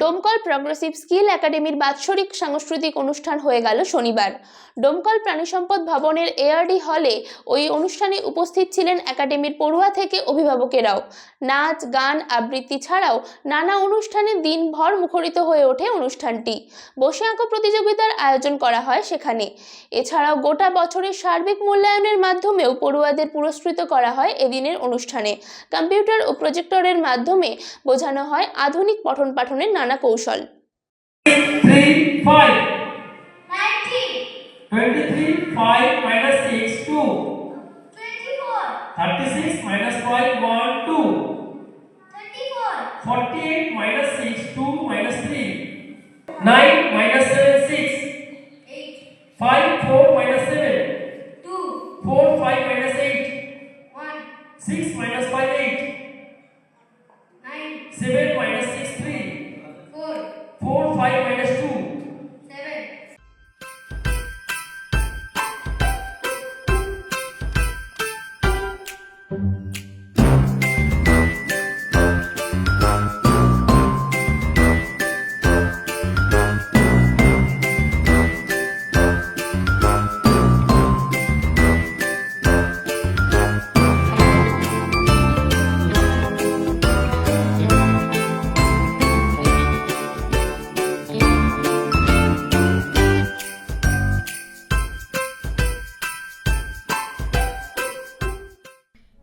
Domkal progressive skill একাডেমির বাৎসরিক সাংস্কৃতিক অনুষ্ঠান হয়ে গেল শনিবার। ডোমকল প্রাণীসম্পদ ভবনের এআরডি হলে ওই অনুষ্ঠানে উপস্থিত ছিলেন একাডেমির পড়ুয়া থেকে অভিভাবকেরাও। নাচ, গান, আবৃত্তি ছাড়াও নানা অনুষ্ঠানে দিনভর মুখরিত হয়ে ওঠে অনুষ্ঠানটি। বসে আঁকো প্রতিযোগিতার আয়োজন করা হয় সেখানে। এছাড়াও গোটা বছরের সার্বিক মূল্যায়নের মাধ্যমেও পড়ুয়াদের পুরস্কৃত করা হয় এদিনের অনুষ্ঠানে। কম্পিউটার ও প্রজেক্টরের মাধ্যমে বোঝানো হয় আধুনিক পঠন পাঠনের নানা কৌশল three, five. Nineteen, Twenty-three, five minus six, two. twenty-four, Thirty-six minus five, one, two. thirty-four, Forty-eight minus six, two minus three. Nine minus seven, six. eight, Five, four minus seven. two, Four, five minus eight. one, Six minus five, eight.